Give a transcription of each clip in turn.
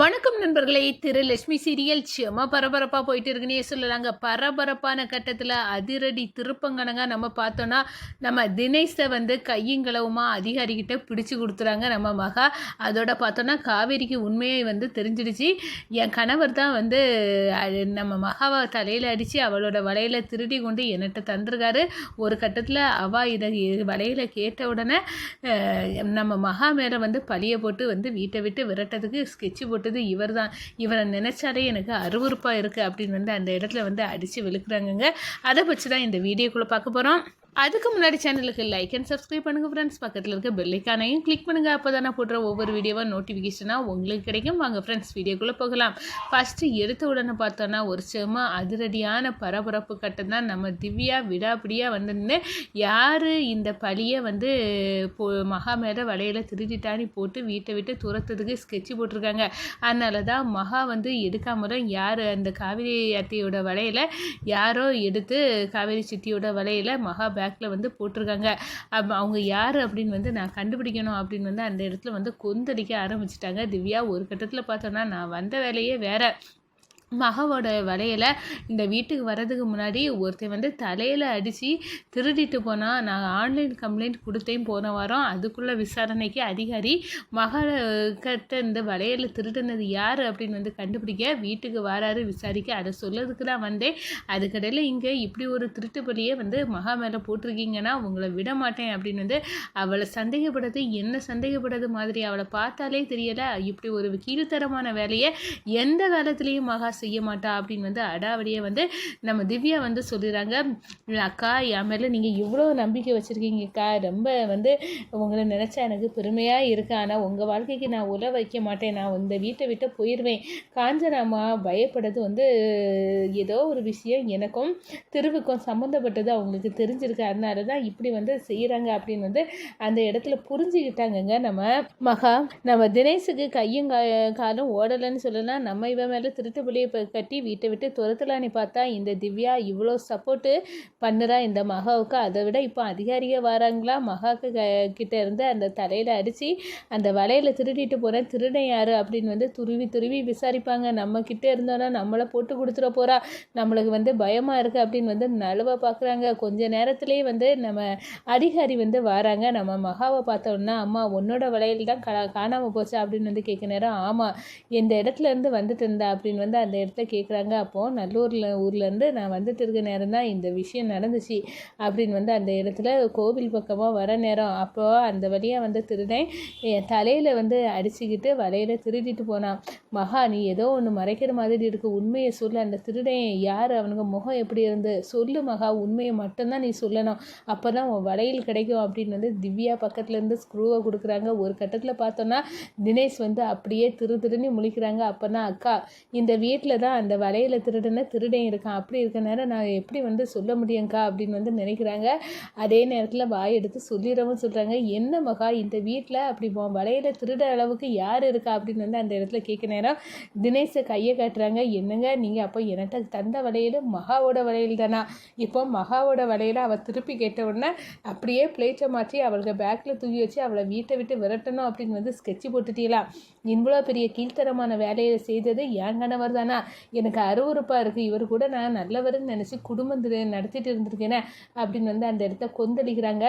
வணக்கம் நண்பர்களே திரு லட்சுமி சீரியல் செம பரபரப்பாக போயிட்டு இருக்குன்னே சொல்லலாங்க. பரபரப்பான கட்டத்தில் அதிரடி திருப்பங்கனங்க நம்ம பார்த்தோன்னா நம்ம தினேஷை வந்து கையுங்களவுமா அதிகாரிகிட்ட பிடிச்சி கொடுத்துறாங்க நம்ம மகா. அதோட பார்த்தோன்னா காவேரிக்கு உண்மையை வந்து தெரிஞ்சிடுச்சு. என் கணவர் தான் வந்து அது நம்ம மகாவை தலையில் அடித்து அவளோட வலையில் திருடி கொண்டு என்னட்ட தந்திருக்காரு. ஒரு கட்டத்தில் அவள் இதை வலையில் கேட்ட உடனே நம்ம மகா மேலே வந்து பழிய போட்டு வந்து வீட்டை விட்டு விரட்டதுக்கு ஸ்கெட்சு போட்டது இவர் தான் இவரை நினச்சாலே எனக்கு அருவருப்பாக இருக்குது அப்படின்னு வந்து அந்த இடத்துல வந்து அடித்து விழுக்கிறாங்கங்க. அதை வச்சு தான் இந்த வீடியோக்குள்ளே பார்க்க போகிறோம் அதுக்கு முன்னாடி சேனலுக்கு லைக் அண்ட் சப்ஸ்கிரைப் பண்ணுங்கள் ஃப்ரெண்ட்ஸ் பக்கத்தில் இருக்க பெல்லைக்கானையும் கிளிக் பண்ணுங்கள் அப்போ தானே போடுற ஒவ்வொரு வீடியோவாக நோட்டிஃபிகேஷனாக உங்களுக்கு கிடைக்கும். வாங்க ஃப்ரெண்ட்ஸ் வீடியோக்குள்ளே போகலாம். ஃபஸ்ட்டு எடுத்த உடனே பார்த்தோன்னா ஒரு செம அதிரடியான பரபரப்பு கட்டம் தான் நம்ம திவ்யா விடாப்பிடியாக வந்து யார் இந்த பழியை வந்து போ மகா மேலே வலையில் திருடிட்டானி போட்டு வீட்டை விட்டு துரத்துறதுக்கு ஸ்கெட்சு போட்டிருக்காங்க. அதனால தான் மகா வந்து எடுக்காமல் தான் யார் அந்த காவேரி அத்தையோட வலையில் யாரோ எடுத்து காவேரி சித்தியோட வலையில் மகா பேக்கில் வந்து போட்டிருக்காங்க. அவங்க யார் அப்படின்னு வந்து நான் கண்டுபிடிக்கணும் அப்படின்னு வந்து அந்த இடத்துல வந்து கொந்தளிக்க ஆரம்பிச்சிட்டாங்க. திவ்யா ஒரு கட்டத்தில் பார்த்தோன்னா நான் வந்த வேலையே வேறு. மகாவோட வலையில் இந்த வீட்டுக்கு வர்றதுக்கு முன்னாடி ஒருத்தன் வந்து தலையில் அடித்து திருடிட்டு போனால் நான் ஆன்லைன் கம்ப்ளைண்ட் கொடுத்தேன் போன வாரம். அதுக்குள்ளே விசாரணைக்கு அதிகாரி மகா இந்த வலையில் திருடினது யார்? அப்படின்னு வந்து கண்டுபிடிக்க வீட்டுக்கு வராரு விசாரிக்க. அதை சொல்லதுக்கு தான் வந்தேன். அதுக்கடையில் இங்கே இப்படி ஒரு திருட்டு பலியை வந்து மகா மேலே போட்டிருக்கீங்கன்னா உங்களை விட மாட்டேன் அப்படின்னு வந்து அவளை சந்தேகப்படுறது என்ன சந்தேகப்படுறது மாதிரி அவளை பார்த்தாலே தெரியலை. இப்படி ஒரு கீழ்த்தரமான வேலையை எந்த காலத்துலேயும் மகா செய்ய மாட்டா அப்படின்னு வந்து அடாவடியே வந்து நம்ம திவ்யா வந்து சொல்லிடுறாங்க. அக்கா என் மேலே நீங்கள் இவ்வளோ நம்பிக்கை வச்சுருக்கீங்கக்கா ரொம்ப வந்து உங்களை நினச்சா எனக்கு பெருமையாக இருக்கு. ஆனால் உங்கள் வாழ்க்கைக்கு நான் உல வைக்க மாட்டேன். நான் இந்த வீட்டை விட்டு போயிடுவேன் காஞ்சனாமா பயப்படுறது வந்து ஏதோ ஒரு விஷயம். எனக்கும் திருவுக்கும் சம்மந்தப்பட்டது அவங்களுக்கு தெரிஞ்சிருக்கு. அதனால தான் இப்படி வந்து செய்கிறாங்க அப்படின்னு வந்து அந்த இடத்துல புரிஞ்சுக்கிட்டாங்கங்க நம்ம மகா. நம்ம தினேஷுக்கு கையும் கா- காலும் ஓடலைன்னு சொல்லலாம். நம்ம இவன் மேலே திருட்டு பிள்ளையை கட்டி வீட்டை விட்டு துரத்தலான்னு பார்த்தா இந்த திவ்யா இவ்வளோ சப்போர்ட்டு பண்ணுறா இந்த மகாவுக்கு. அதை விட இப்போ அதிகாரிக வராங்களா? மகாவுக்கு க கிட்ட இருந்து அந்த தலையில் அடித்து அந்த வலையில் திருடிட்டு போகிறேன் திருடன் யார் அப்படின்னு வந்து துருவி துருவி விசாரிப்பாங்க. நம்ம கிட்டே இருந்தோன்னா நம்மளை போட்டு கொடுத்துட போகிறா நம்மளுக்கு வந்து பயமாக இருக்குது அப்படின்னு வந்து நழுவ பார்க்குறாங்க கொஞ்ச நேரத்துலேயே வந்து நம்ம அதிகாரி வந்து வராங்க. நம்ம மகாவை பார்த்தோன்னா அம்மா உன்னோட வலையில் தான் கா காணாமல் போச்சு? அப்படின்னு வந்து கேட்க நேரம் ஆமாம் இந்த இடத்துல இருந்து வந்துட்டு இருந்தா? அப்படின்னு வந்து அந்த அந்த இடத்த கேட்குறாங்க அப்போது நல்லூரில் ஊர்லேருந்து நான் வந்துட்டு இருக்க நேரம் தான் இந்த விஷயம் நடந்துச்சு அப்படின்னு வந்து அந்த இடத்துல கோவில் பக்கமாக வர நேரம். அப்போது அந்த வழியாக வந்து திருடேன் என் தலையில் வந்து அடிச்சுக்கிட்டு வலையில் திருடிட்டு போனான். மகா நீ ஏதோ ஒன்று மறைக்கிற மாதிரி இருக்கு. உண்மையை சொல்லு. அந்த திருடன் யார்? அவனுக்கு முகம் எப்படி இருந்து? சொல்லு மகா உண்மையை மட்டும்தான் நீ சொல்லணும். அப்போ தான் உன் வலையில் கிடைக்கும். அப்படின்னு வந்து திவ்யா பக்கத்துலேருந்து ஸ்க்ரூவை கொடுக்குறாங்க. ஒரு கட்டத்தில் பார்த்தோன்னா தினேஷ் வந்து அப்படியே திரு திருன்னு முழிக்கிறாங்க. அப்போனா அக்கா இந்த வீட்டில் தான் அந்த வலையில் திருடுன திருடன் இருக்கான். அப்படி இருக்க நேரம் நான் எப்படி வந்து சொல்ல முடியுங்க்கா அப்படின்னு வந்து நினைக்கிறாங்க. அதே நேரத்தில் வாய் எடுத்து சொல்லிடவும் சொல்கிறாங்க என்ன மகா இந்த வீட்டில் அப்படி போ வலையில் திருட அளவுக்கு யார் இருக்கா அப்படின்னு வந்து அந்த இடத்துல கேட்க நேரம் தினேஷை கையை காட்டுறாங்க. என்னங்க நீங்கள் அப்போ என்கிட்ட தந்த வலையில் மகாவோட வலையில் தானா? இப்போ மகாவோட வலையில் அவள் திருப்பி கேட்ட உடனே அப்படியே பிளேட்டை மாற்றி அவளுக்கு பேக்கில் தூக்கி வச்சு அவளை வீட்டை விட்டு விரட்டணும் அப்படின்னு வந்து ஸ்கெட்சு போட்டுட்டீங்களா? இவ்வளோ பெரிய கீழ்த்தரமான வேலையை செய்தது என் கணவர் தானா? எனக்கு அருவருப்பாக இருக்குது இவர் கூட நான் நல்லவர்னு நினச்சி குடும்பம் நடத்திட்டு இருந்திருக்கேனே அப்படின்னு வந்து அந்த இடத்த கொந்தளிக்கிறாங்க.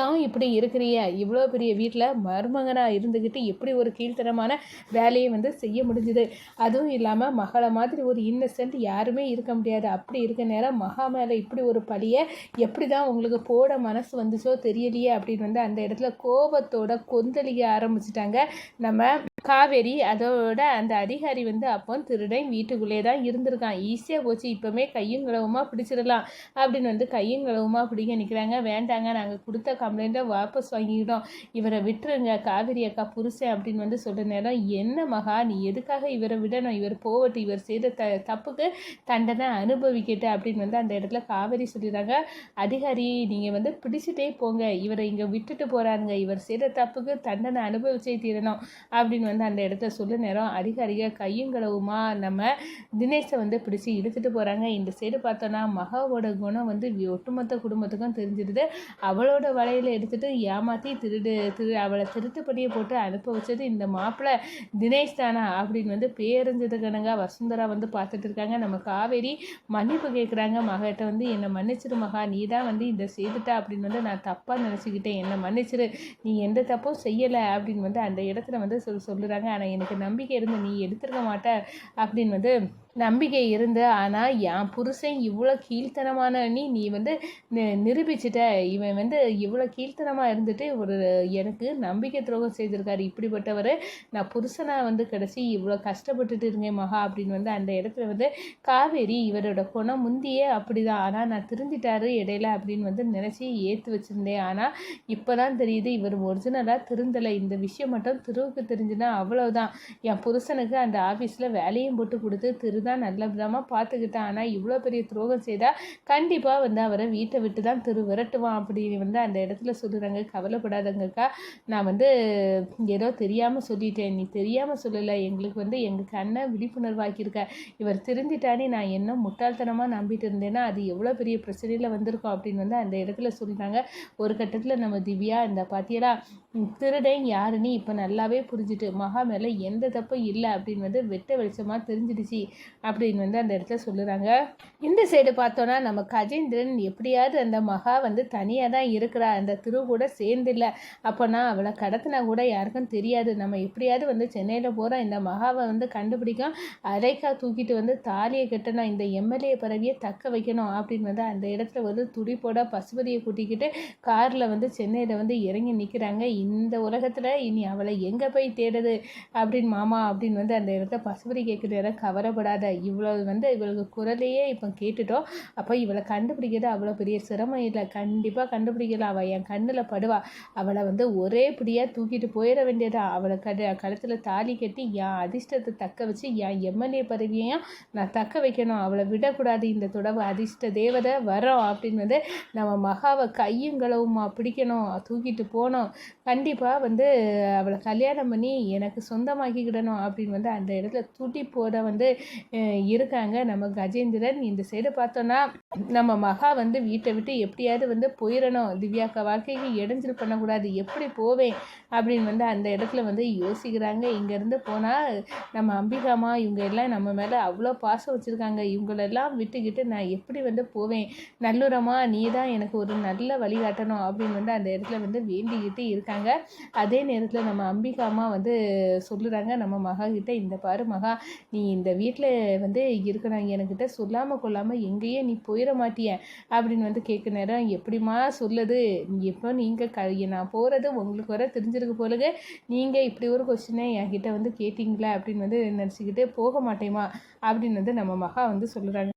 ஏன் இப்படி இருக்கிறிய இவ்வளோ பெரிய வீட்டில் மருமகனாக இருந்துக்கிட்டு எப்படி ஒரு கீழ்த்தரமான வேலையை வந்து செய்ய முடிஞ்சுது. அதுவும் இல்லாமல் மகளை மாதிரி ஒரு இன்னசென்ட் யாருமே இருக்க முடியாது. அப்படி இருக்க நேரம் மகா மேலே இப்படி ஒரு பழியை எப்படி தான் உங்களுக்கு போட மனசு வந்துச்சோ தெரியலையே அப்படின்னு வந்து அந்த இடத்துல கோபத்தோட கொந்தளிக்க ஆரம்பிச்சிட்டாங்க. நம்ம காவேரி அதோட அந்த அதிகாரி வந்து அப்போ திருடன் வீட்டுக்குள்ளே தான் இருந்திருக்கான். ஈஸியாக போச்சு. இப்போமே கையும் கிளவுமா பிடிச்சிடலாம் அப்படின்னு வந்து கையும் கிளவுமா பிடிக்க நிற்கிறாங்க வேண்டாங்க நாங்கள் கொடுத்த கம்ப்ளைண்ட்டை வாபஸ் வாங்கிக்கிட்டோம். இவரை விட்டுருங்க காவேரி அக்கா புருஷன் அப்படின்னு வந்து சொல்கிற நேரம் என்ன மகா நீ எதுக்காக இவரை விடணும்? இவர் போவட்டு இவர் செய்த த தப்புக்கு தண்டனை அனுபவிக்கட்டு அப்படின்னு வந்து அந்த இடத்துல காவேரி சொல்லிடுறாங்க. அதிகாரி நீங்கள் வந்து பிடிச்சிட்டே போங்க. இவரை இங்கே விட்டுட்டு போகிறாருங்க இவர் செய்த தப்புக்கு தண்டனை அனுபவிச்சே தீரணும் அப்படின்னு வந்து அந்த இடத்த சொல்ல நேரம் அதிக கையும் களவுமா நம்ம தினேஷை வந்து பிடிச்சி இழுத்துட்டு போகிறாங்க இந்த சைடு பார்த்தோன்னா மகாவோட குணம் வந்து ஒட்டுமொத்த குடும்பத்துக்கும் தெரிஞ்சிடுது அவளோட வலையில் எடுத்துட்டு ஏமாற்றி திருடு திரு அவளை திருட்டுப்படியை போட்டு அனுப்ப வச்சது இந்த மாப்பிள்ளை தினேஷ் தானா அப்படின்னு வந்து பேரஞ்சது வசுந்தரா வந்து பார்த்துட்டு இருக்காங்க. நம்ம காவேரி மன்னிப்பு கேட்குறாங்க மகிட்ட வந்து என்னை மன்னிச்சிரு மகா. நீ தான் வந்து இதை செய்துட்டா அப்படின்னு வந்து நான் தப்பாக நினச்சிக்கிட்டேன். என்னை மன்னிச்சிரு. நீ எந்த தப்பும் செய்யலை அப்படின்னு வந்து அந்த இடத்துல வந்து சொல் சொல்லுறாங்க ஆனால் எனக்கு நம்பிக்கை இருந்து நீ எடுத்துருக்க மாட்ட அப்படின்னு வந்து நம்பிக்கை இருந்து ஆனால் என் புருஷன் இவ்வளோ கீழ்த்தனமான நீ நீ வந்து நிரூபிச்சிட்ட. இவன் வந்து இவ்வளோ கீழ்த்தனமாக இருந்துட்டு ஒரு எனக்கு நம்பிக்கை துரோகம் செய்திருக்காரு. இப்படிப்பட்டவர் நான் புருஷனாக வந்து கிடச்சி இவ்வளோ கஷ்டப்பட்டுட்டு இருக்கேன் மகா அப்படின்னு வந்து அந்த இடத்துல வந்து காவேரி இவரோட குணம் முந்தியே அப்படிதான். ஆனால் நான் திருந்திட்டாரு இடையில அப்படின்னு வந்து நினச்சி ஏற்று வச்சுருந்தேன். ஆனால் இப்போ தான் தெரியுது இவர் ஒரிஜினலாக திருந்தலை. இந்த விஷயம் மட்டும் திருவுக்கு தெரிஞ்சுன்னா அவ்வளோதான் என் புருஷனுக்கு அந்த ஆஃபீஸில் வேலையும் போட்டு கொடுத்து திரு தான் நல்ல விதமாக பார்த்துக்கிட்டான் ஆனால் இவ்வளோ பெரிய துரோகம் செய்தால் கண்டிப்பாக வந்து அவரை வீட்டை விட்டு தான் திரு விரட்டுவான் அப்படின்னு வந்து அந்த இடத்துல சொல்லுறாங்க. கவலைப்படாதங்கக்கா. நான் வந்து ஏதோ தெரியாமல் சொல்லிட்டேன். நீ தெரியாமல் சொல்லலை. எங்களுக்கு வந்து எங்கள் கண்ணை விழிப்புணர்வாக்கியிருக்க. இவர் திருந்திட்டானே நான் என்ன முட்டாள்தனமாக நம்பிட்டு இருந்தேன்னா அது எவ்வளோ பெரிய பிரச்சனையில் வந்திருக்கோம் அப்படின்னு வந்து அந்த இடத்துல சொல்லிட்டாங்க ஒரு கட்டத்தில் நம்ம திவ்யா இந்த பாத்தியலா திருடன் யாருன்னு இப்போ நல்லாவே புரிஞ்சுட்டு மகா மேலே எந்த தப்பும் இல்லை அப்படின்னு வந்து வெட்ட வெளிச்சமாக தெரிஞ்சிடுச்சு அப்படின்னு வந்து அந்த இடத்துல சொல்லுறாங்க. இந்த சைடு பார்த்தோன்னா நம்ம கஜேந்திரன் எப்படியாவது அந்த மகா வந்து தனியாக தான் இருக்கிறா அந்த திரு கூட சேர்ந்தில்ல. அப்போனா அவளை கடத்தினா கூட யாருக்கும் தெரியாது. நம்ம எப்படியாவது வந்து சென்னையில் போகிறோம் இந்த மகாவை வந்து கண்டுபிடிக்கும். அரைக்கா தூக்கிட்டு வந்து தாலியை கட்டணும் இந்த எம்எல்ஏ பறவையை தக்க வைக்கணும் அப்படின்னு வந்து அந்த இடத்துல வந்து துடிப்போட பசுபதியை கூட்டிக்கிட்டு காரில் வந்து சென்னையில் வந்து இறங்கி நிற்கிறாங்க இந்த உலகத்தில் இனி அவளை எங்கே போய் தேடுது அப்படின்னு மாமா அப்படின்னு வந்து அந்த இடத்த பசுபதி கேட்குற கவரப்படாத இவ்வளோ வந்து இவளுக்கு குரலையே இப்போ கேட்டுட்டோம். அப்போ இவளை கண்டுபிடிக்கிறது அவ்வளோ பெரிய சிரமம் இல்லை. கண்டிப்பாக கண்டுபிடிக்கலாம் அவள் என் கண்ணில் படுவா. அவளை வந்து ஒரே பிடியாக தூக்கிட்டு போயிட வேண்டியதா? அவளை கடு கழுத்தில் தாலி கட்டி என் அதிர்ஷ்டத்தை தக்க வச்சு என் எம்எல்ஏ பதவியையும் நான் தக்க வைக்கணும். அவளை விடக்கூடாது. இந்த தொடவு அதிர்ஷ்ட தேவதை வரோம் அப்படின்னு வந்து நம்ம மகாவை கையும் களவுமா பிடிக்கணும். தூக்கிட்டு போகணும். கண்டிப்பாக வந்து அவளை கல்யாணம் பண்ணி எனக்கு சொந்தமாக்கிக்கிடணும் அப்படின்னு வந்து அந்த இடத்துல துடிப்போட வந்து இருக்காங்க நம்ம கஜேந்திரன். இந்த இந்த சைடு பார்த்தோன்னா நம்ம மகா வந்து வீட்டை விட்டு எப்படியாவது வந்து போயிடணும். திவ்யாக்கா வாழ்க்கைக்கு இடைஞ்சல் பண்ணக்கூடாது. எப்படி போவேன்? அப்படின்னு வந்து அந்த இடத்துல வந்து யோசிக்கிறாங்க. இங்கேருந்து போனால் நம்ம அம்பிகாமா இவங்க எல்லாம் நம்ம மேலே அவ்வளோ பாசம் வச்சுருக்காங்க. இவங்களெல்லாம் விட்டுக்கிட்டு நான் எப்படி வந்து போவேன்? நல்லுரமா நீ தான் எனக்கு ஒரு நல்ல வழிகாட்டணும் அப்படின்னு வந்து அந்த இடத்துல வந்து வேண்டிக்கிட்டு இருக்காங்க. அதே நேரத்தில் நம்ம அம்பிகாமா வந்து சொல்லுறாங்க நம்ம மகா கிட்ட இந்த பாரு மகா நீ இந்த வீட்டில் வந்து இருக்கணும். என்கிட்ட சொல்லாமல் கொள்ளாமல் எங்கேயே நீ போயிட மாட்டிய? அப்படின்னு வந்து கேட்க நேரம் எப்படிம்மா சொல்லுது? எப்போ நீங்கள் க நான் போகிறது உங்களுக்கு வர தெரிஞ்சிருக்கு போலுங்க நீங்கள் இப்படி ஒரு கொஸ்டினை என்கிட்ட வந்து கேட்டிங்களா? அப்படின்னு வந்து நினச்சிக்கிட்டு போக மாட்டேமா அப்படின்னு வந்து நம்ம மகா வந்து சொல்கிறாங்க